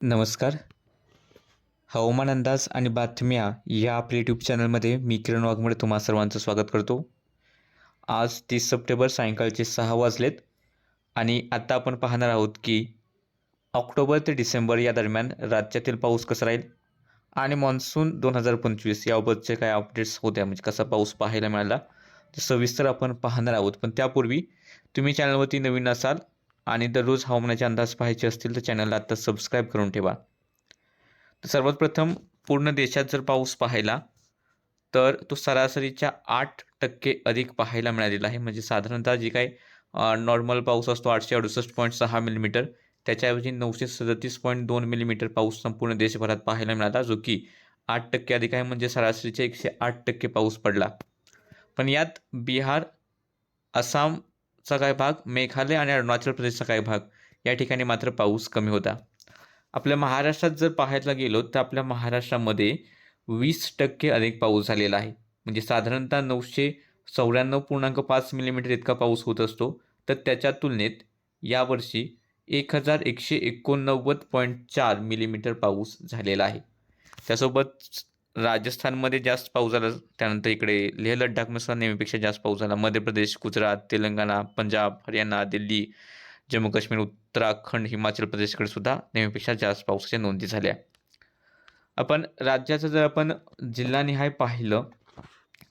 नमस्कार. हवामान अंदाज आणि बातम्या या आपल्या यूट्यूब चॅनलमध्ये मी किरण वाघमोडे तुम्हा सर्वांचं स्वागत करतो. आज तीस सप्टेंबर सायंकाळचे सहा वाजलेत आणि आत्ता आपण पाहणार आहोत की ऑक्टोबर ते डिसेंबर या दरम्यान राज्यातील पाऊस कसा राहील आणि मॉन्सून दोन हजार पंचवीस याबाबतचे काय अपडेट्स होत्या? म्हणजे कसा पाऊस पाहायला मिळाला? ते सविस्तर आपण पाहणार आहोत. पण त्यापूर्वी तुम्ही चॅनलवरती नवीन असाल आणि दररोज हवामानाचे अंदाज पाहायचे असतील तर चॅनलला आत्ता सबस्क्राईब करून ठेवा. तर सर्वात प्रथम पूर्ण देशात जर पाऊस पाहायला तर तो सरासरीच्या आठ टक्के अधिक पाहायला मिळालेला आहे. म्हणजे साधारणतः जे काही नॉर्मल पाऊस असतो आठशे अडुसष्ट पॉईंट सहा मिलीमीटर त्याच्याऐवजी नऊशे सदतीस पॉईंट दोन मिलीमीटर पाऊस संपूर्ण देशभरात पाहायला मिळाला जो की आठ टक्के अधिक आहे. म्हणजे सरासरीचे एकशे आठ टक्के पाऊस पडला. पण यात बिहार आसाम चा काही भाग? मेघालय आणि अरुणाचल प्रदेशचा काही भाग? या ठिकाणी मात्र पाऊस कमी होता. आपल्या महाराष्ट्रात जर पाहायला गेलो तर आपल्या महाराष्ट्रामध्ये वीस टक्के अधिक पाऊस झालेला आहे. म्हणजे साधारणतः नऊशे चौऱ्याण्णव पूर्णांक पाच मिलीमीटर इतका पाऊस होत असतो. तर त्याच्या तुलनेत यावर्षी एक हजार एकशे एकोणनव्वद पॉईंट चार मिलीमीटर पाऊस झालेला आहे. त्यासोबत राजस्थानमध्ये जास्त पाऊस झाला त्यानंतर इकडे लेह लडाखमध्ये नेहमीपेक्षा जास्त पाऊस झाला. मध्य प्रदेश गुजरात तेलंगणा पंजाब हरियाणा दिल्ली जम्मू काश्मीर उत्तराखंड हिमाचल प्रदेशकडे सुद्धा नेहमीपेक्षा जास्त पावसाच्या नोंदी झाल्या. आपण राज्याचं जर आपण जिल्हानिहाय पाहिलं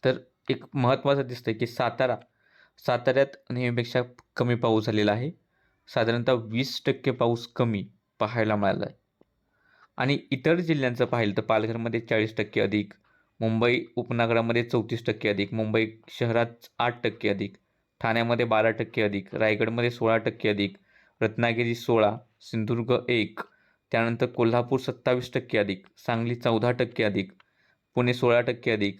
तर एक महत्त्वाचं दिसतं की सातारा साताऱ्यात नेहमीपेक्षा कमी पाऊस झालेला आहे. साधारणतः वीस टक्के पाऊस कमी पाहायला मिळाला आहे आणि इतर जिल्ह्यांचं पाहिलं तर पालघरमध्ये चाळीस टक्के अधिक मुंबई उपनगरामध्ये चौतीस टक्के अधिक मुंबई शहरात आठ टक्के अधिक ठाण्यामध्ये बारा टक्के अधिक रायगडमध्ये सोळा टक्के अधिक रत्नागिरी सोळा सिंधुदुर्ग एक त्यानंतर कोल्हापूर सत्तावीस टक्के अधिक सांगली चौदा टक्के अधिक पुणे सोळा टक्के अधिक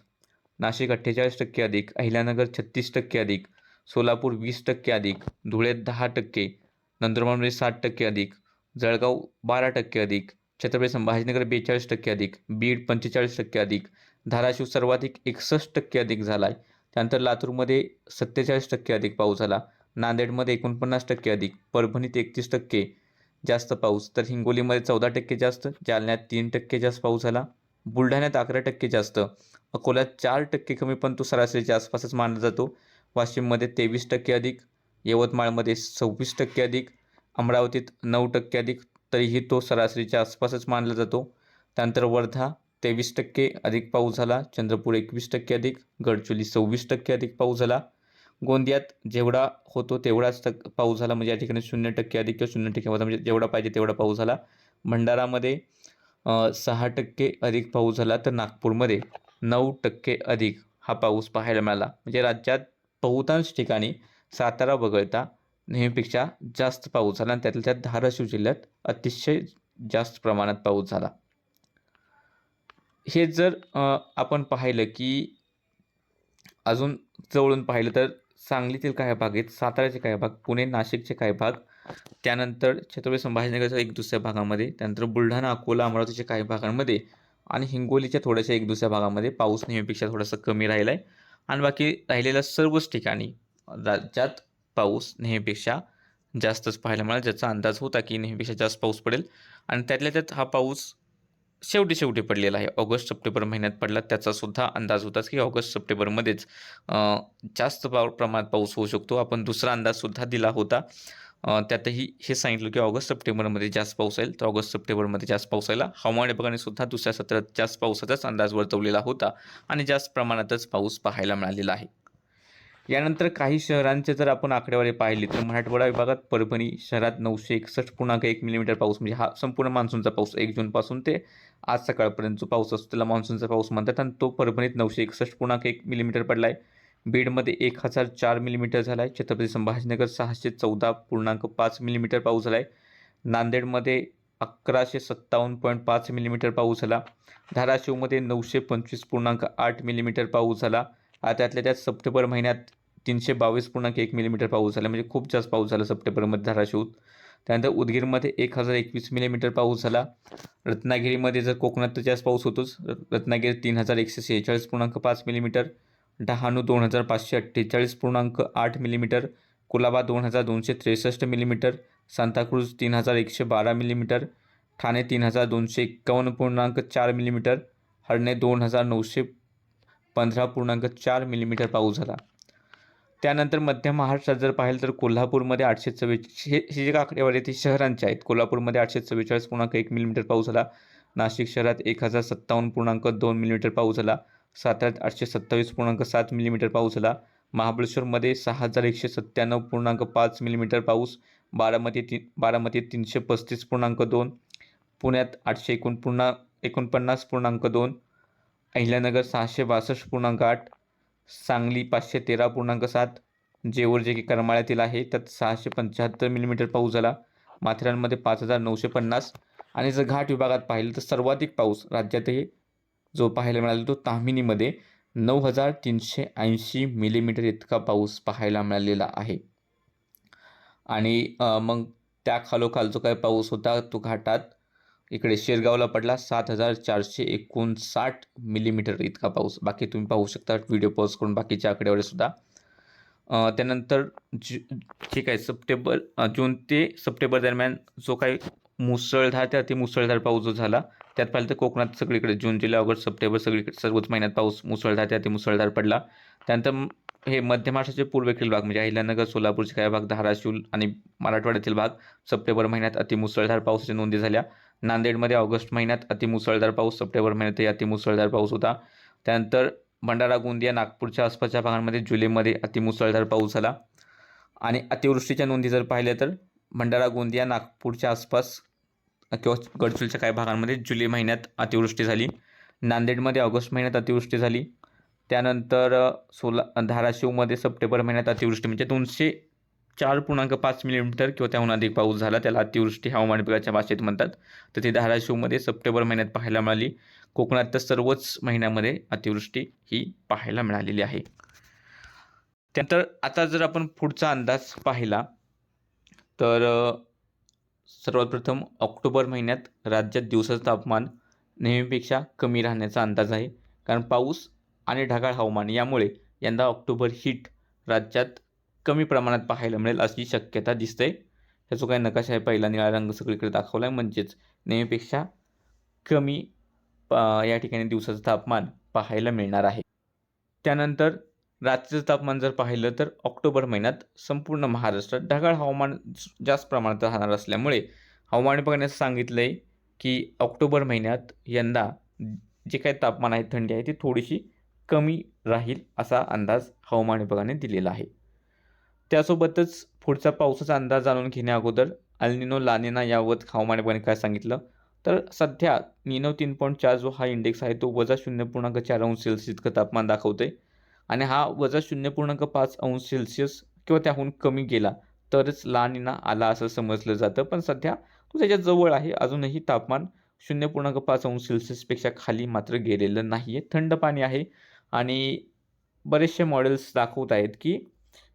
नाशिक अठ्ठेचाळीस टक्के अधिक अहिल्यानगर छत्तीस टक्के अधिक सोलापूर वीस टक्के अधिक धुळे दहा टक्के नंदुरबारमध्ये साठ टक्के अधिक जळगाव बारा टक्के अधिक छत्रपती संभाजीनगर बेचाळीस टक्के अधिक बीड पंचेचाळीस टक्के अधिक धाराशिव सर्वाधिक एकसष्ट टक्के अधिक झाला आहे त्यानंतर लातूरमध्ये सत्तेचाळीस टक्के अधिक पाऊस झाला. नांदेडमध्ये एकोणपन्नास टक्के अधिक परभणीत एकतीस टक्के जास्त पाऊस. तर हिंगोलीमध्ये चौदा टक्के जास्त जालन्यात तीन टक्के जास्त पाऊस झाला. बुलढाण्यात अकरा टक्के जास्त अकोल्यात चार टक्के कमी पण तो सरासरीच्या आसपासच मानला जातो. वाशिममध्ये तेवीस टक्के अधिक यवतमाळमध्ये सव्वीस टक्के अधिक अमरावतीत नऊ टक्के अधिक तरीही तो सरासरीच्या आसपासच मानला जातो. त्यानंतर वर्धा तेवीस टक्के अधिक पाऊस झाला. चंद्रपूर एकवीस टक्के अधिक गडचोली सव्वीस टक्के अधिक पाऊस झाला. गोंदियात जेवढा होतो तेवढाच टक् पाऊस झाला. म्हणजे या ठिकाणी शून्य टक्के अधिक किंवा शून्य टक्के म्हणजे जेवढा पाहिजे तेवढा पाऊस झाला. भंडारामध्ये सहा टक्के अधिक पाऊस झाला तर नागपूरमध्ये नऊ टक्के अधिक हा पाऊस पाहायला मिळाला. म्हणजे राज्यात बहुतांश ठिकाणी सातारा वगळता नेहमीपेक्षा जास्त पाऊस झाला आणि त्यातल्या त्यात धाराशिव जिल्ह्यात अतिशय जास्त प्रमाणात पाऊस झाला. हे जर आपण पाहिलं की अजून जवळून पाहिलं तर सांगलीतील काही भाग आहेत साताऱ्याचे काही भाग पुणे नाशिकचे काही भाग त्यानंतर छत्रपती संभाजीनगरच्या एक दुसऱ्या भागामध्ये त्यानंतर बुलढाणा अकोला अमरावतीच्या काही भागांमध्ये आणि हिंगोलीच्या थोड्याशा एक दुसऱ्या भागामध्ये पाऊस नेहमीपेक्षा थोडासा कमी राहिला आहे आणि बाकी राहिलेल्या सर्वच ठिकाणी राज्यात पाऊस नेहमीपेक्षा जास्तच पाहायला मिळाला ज्याचा अंदाज होता की नेहमीपेक्षा जास्त पाऊस पडेल. आणि त्यातल्या त्यात हा पाऊस शेवटी शेवटी पडलेला आहे. ऑगस्ट सप्टेंबर महिन्यात पडला त्याचासुद्धा अंदाज होताच की ऑगस्ट सप्टेंबरमध्येच जास्त पाव प्रमाणात पाऊस होऊ शकतो. आपण दुसरा अंदाजसुद्धा दिला होता. त्यातही हे सांगितलं की ऑगस्ट सप्टेंबरमध्ये जास्त पाऊस येईल. तर ऑगस्ट सप्टेंबरमध्ये जास्त पाऊस यायला हवामान विभागाने सुद्धा दुसऱ्या सत्रात जास्त पावसाचाच अंदाज वर्तवलेला होता आणि जास्त प्रमाणातच पाऊस पाहायला मिळालेला आहे. यानंतर काही शहरांचे जर आपण आकडेवारी पाहिली तर मराठवाडा विभागात परभणी शहरात नऊशे एकसष्ट पूर्णांक एक मिलीमीटर पाऊस म्हणजे हा संपूर्ण मान्सूनचा पाऊस एक जूनपासून ते आज सकाळपर्यंत जो पाऊस असतो त्याला मान्सूनचा पाऊस म्हणतात. आणि तो परभणीत नऊशे एकसष्ट पूर्णांक एक मिलीमीटर पडला आहे बीडमध्ये एक हजार चार मिलीमीटर झाला आहे छत्रपती संभाजीनगर सहाशे चौदा पूर्णांक पाच मिलीमीटर पाऊस झाला आहे नांदेडमध्ये अकराशे सत्तावन्न पॉईंट पाच मिलीमीटर पाऊस झाला. धाराशिवमध्ये नऊशे पंचवीस पूर्णांक आठ मिलीमीटर पाऊस झाला. त्यातल्या त्यात सप्टेंबर महिन्यात तीनशे बावीस पूर्णांक एक मिलीमीटर पाऊस झाला. म्हणजे खूप जास्त पाऊस झाला सप्टेंबरमध्ये धाराशिवत. त्यानंतर उदगीरमध्ये एक हजार एकवीस मिलीमीटर पाऊस झाला. रत्नागिरीमध्ये जर कोकणात तर जास्त पाऊस होतोच. रत्नागिरी तीन हजार एकशे सेहेचाळीस पूर्णांक पाच मिलीमीटर डहाणू दोन हजार पाचशे अठ्ठेचाळीस पूर्णांक आठ मिलीमीटर कुलाबा दोन हजार दोनशे त्रेसष्ट मिलीमीटर सांताक्रूज तीन हजार एकशे बारा मिलीमीटर ठाणे तीन हजार दोनशे एक्कावन्न पूर्णांक चार मिलीमीटर हरणे दोन हजार नऊशे पंधरा पूर्णांक चार मिलीमीटर पाऊस झाला. त्यानंतर मध्य महाराष्ट्रात जर पाहिलं तर कोल्हापूरमध्ये आठशे चव्वेचाळीस हे हे जे आकडेवारी ते शहरांचे आहेत. कोल्हापूरमध्ये आठशे चव्वेचाळीस पूर्णांक एक मिलीमीटर पाऊस झाला. नाशिक शहरात एक हजार सत्तावन्न पूर्णांक दोन मिलीमीटर पाऊस झाला. साताऱ्यात आठशे सत्तावीस पूर्णांक सात मिलीमीटर पाऊस झाला. महाबळेश्वरमध्ये सहा हजार एकशे सत्त्याण्णव पूर्णांक पाच मिलीमीटर पाऊस. बारामती ती बारामतीत तीनशे पस्तीस पूर्णांक दोन. पुण्यात आठशे एकोण पूर्णा एकोणपन्नास पूर्णांक दोन. अहिल्यानगर सहाशे बासष्ट पूर्णांक आठ. सांगली पाचशे तेरा पूर्णांक सात. जेवर जे की करमाळ्यातील आहे त्यात सहाशे पंच्याहत्तर मिलीमीटर पाऊस झाला. माथेरानमध्ये पाच हजार नऊशे पन्नास. आणि जर घाट विभागात पाहिलं तर सर्वाधिक पाऊस राज्यातही जो पाहायला मिळाला तो तामिनीमध्ये नऊ हजार तीनशे ऐंशी मिलीमीटर इतका पाऊस पाहायला मिळालेला आहे. आणि मग त्या खालोखाल जो काही पाऊस होता तो घाटात इकडे शेरगावला पडला. सात हजार चारशे एकोणसाठ मिलीमीटर इतका पाऊस. बाकी तुम्ही पाहू शकता. व्हिडिओ पॉज करून बाकीच्या आकडेवारी सुद्धा. त्यानंतर जु ठीक आहे. सप्टेंबर जून ते सप्टेंबर दरम्यान जो काही मुसळधार ते अति मुसळधार पाऊस जो झाला त्यात पाहिलं तर कोकणात सगळीकडे जून जुलै ऑगस्ट सप्टेंबर सगळीकडे सर्वच महिन्यात पाऊस मुसळधार त्या ते मुसळधार पडला. त्यानंतर हे मध्य महाराष्ट्राचे पूर्वेकडील भाग म्हणजे अहिल्यानगर सोलापूरचे काही भाग धाराशिव आणि मराठवाड्यातील भाग सप्टेंबर महिन्यात अति मुसळधार पावसाच्या नोंदी झाल्या. नांदेडमध्ये ऑगस्ट महिन्यात अतिमुसळधार पाऊस सप्टेंबर महिन्यातही अतिमुसळधार पाऊस होता. त्यानंतर भंडारा गोंदिया नागपूरच्या आसपासच्या भागांमध्ये जुलैमध्ये अतिमुसळधार पाऊस झाला. आणि अतिवृष्टीच्या नोंदी जर पाहिल्या तर भंडारा गोंदिया नागपूरच्या आसपास किंवा गडचिरोलीच्या काही भागांमध्ये जुलै महिन्यात अतिवृष्टी झाली. नांदेडमध्ये ऑगस्ट महिन्यात अतिवृष्टी झाली. त्यानंतर सोला धाराशिवमध्ये सप्टेंबर महिन्यात अतिवृष्टी म्हणजे दोनशे चार पूर्णांक पाच मिलीमीटर किंवा त्याहून अधिक पाऊस झाला. त्याला अतिवृष्टी हवामान विभागाच्या भाषेत म्हणतात. तर ती धाराशिवमध्ये सप्टेंबर महिन्यात पाहायला मिळाली. कोकणात तर सर्वच महिन्यामध्ये अतिवृष्टी ही पाहायला मिळालेली आहे. त्यानंतर आता जर आपण पुढचा अंदाज पाहिला तर सर्वात प्रथम ऑक्टोबर महिन्यात राज्यात दिवसाचं तापमान नेहमीपेक्षा कमी राहण्याचा अंदाज आहे. कारण पाऊस आणि ढगाळ हवामान यामुळे यंदा ऑक्टोबर हीट राज्यात कमी प्रमाणात पाहायला मिळेल अशी शक्यता दिसते. ह्या जो काही नकाशा आहे. पहिला निळा रंग सगळीकडे दाखवला आहे म्हणजेच नेहमीपेक्षा कमी या ठिकाणी दिवसाचं तापमान पाहायला मिळणार आहे. त्यानंतर रात्रीचं तापमान जर पाहिलं तर ऑक्टोबर महिन्यात संपूर्ण महाराष्ट्रात ढगाळ हवामान जास्त प्रमाणात राहणार असल्यामुळे हवामान विभागाने सांगितलं आहे की ऑक्टोबर महिन्यात यंदा जे काही तापमान आहे थंडी आहे ती थोडीशी कमी राहील असा अंदाज हवामान विभागाने दिलेला आहे. त्यासोबतच पुढचा पावसाचा अंदाज जाणून घेण्याअगोदर अल्निनो लानिना यावत हवामान विभागाने काय सांगितलं? तर सध्या निनो तीन पॉईंट चार जो हा इंडेक्स आहे तो वजा शून्य पूर्णांक चार अंश सेल्सिअस इतकं तापमान दाखवते आणि हा वजा शून्य पूर्णांक पाच अंश सेल्सिअस किंवा त्याहून कमी गेला तरच लानिना आला असं समजलं जातं. पण सध्या तो त्याच्याजवळ आहे अजूनही तापमान शून्य पूर्णांक पाच अंश सेल्सिअसपेक्षा खाली मात्र गेलेलं नाही आहे थंड पाणी आहे आणि बरेचसे मॉडेल्स दाखवत आहेत की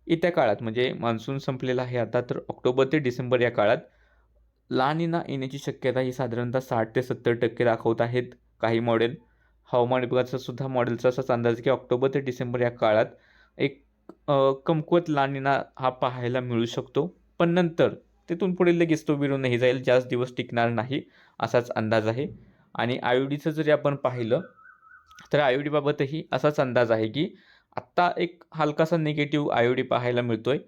येत्या काळात म्हणजे मान्सून संपलेला आहे आता तर ऑक्टोबर ते डिसेंबर या काळात लानिना येण्याची शक्यता ही साधारणतः साठ ते सत्तर टक्के दाखवत आहेत काही मॉडेल हवामान विभागाचा सुद्धा मॉडेलचा असाच अंदाज आहे की ऑक्टोबर ते डिसेंबर या काळात एक कमकुवत लानिना हा पाहायला मिळू शकतो. पण नंतर तिथून पुढे लगेच तो विरूनही जाईल जास्त दिवस टिकणार नाही असाच अंदाज आहे. आणि आयुडीचं जरी आपण पाहिलं तर आयुडीबाबतही असाच अंदाज आहे की आत्ता एक हलकासा निगेटिव्ह आयोडी पाहायला मिळतो आहे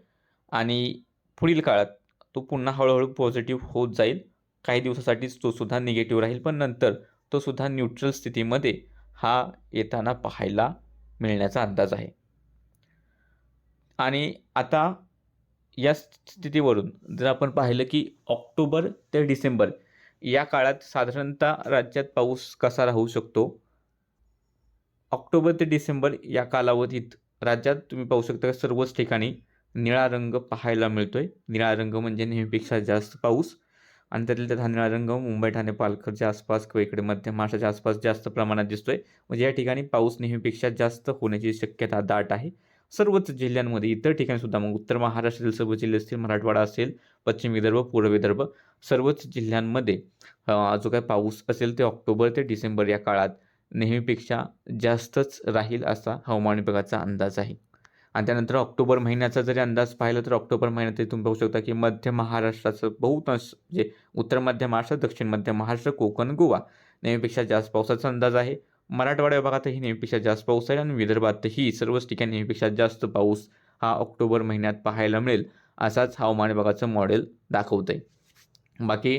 आणि पुढील काळात तो पुन्हा हळूहळू पॉझिटिव्ह होत जाईल. काही दिवसासाठीच तो सुद्धा निगेटिव्ह राहील. पण नंतर तो सुद्धा न्यूट्रल स्थितीमध्ये हा येताना पाहायला मिळण्याचा अंदाज आहे. आणि आता या स्थितीवरून जर आपण पाहिलं की ऑक्टोबर ते डिसेंबर या काळात साधारणतः राज्यात पाऊस कसा राहू शकतो? ऑक्टोबर ते डिसेंबर या कालावधीत राज्यात तुम्ही पाहू शकता सर्वच ठिकाणी निळा रंग पाहायला मिळतो आहे निळा रंग म्हणजे नेहमीपेक्षा जास्त पाऊस आणि त्यातल्या त्यात हा निळा रंग मुंबई ठाणे पालघरच्या आसपास किंवा इकडे मध्य महाराष्ट्राच्या आसपास जास्त प्रमाणात दिसतोय. म्हणजे या ठिकाणी पाऊस नेहमीपेक्षा जास्त होण्याची शक्यता दाट आहे. सर्वच जिल्ह्यांमध्ये इतर ठिकाणी सुद्धा मग उत्तर महाराष्ट्रातील सर्व जिल्हे असतील मराठवाडा असेल पश्चिम विदर्भ पूर्व विदर्भ सर्वच जिल्ह्यांमध्ये जो काही पाऊस असेल ते ऑक्टोबर ते डिसेंबर या काळात नेहमीपेक्षा जास्तच राहील असा हवामान विभागाचा अंदाज आहे. आणि त्यानंतर ऑक्टोबर महिन्याचा जरी अंदाज पाहिला तर ऑक्टोबर महिन्यात तुम्ही पाहू शकता की मध्य महाराष्ट्राचं बहुतांश म्हणजे उत्तर मध्य महाराष्ट्र दक्षिण मध्य महाराष्ट्र कोकण गोवा नेहमीपेक्षा जास्त पावसाचा अंदाज आहे. मराठवाड्या विभागातही नेहमीपेक्षा जास्त पाऊस आहे आणि विदर्भातही सर्वच ठिकाणी नेहमीपेक्षा जास्त पाऊस हा ऑक्टोबर महिन्यात पाहायला मिळेल असाच हवामान विभागाचं मॉडेल दाखवतं आहे बाकी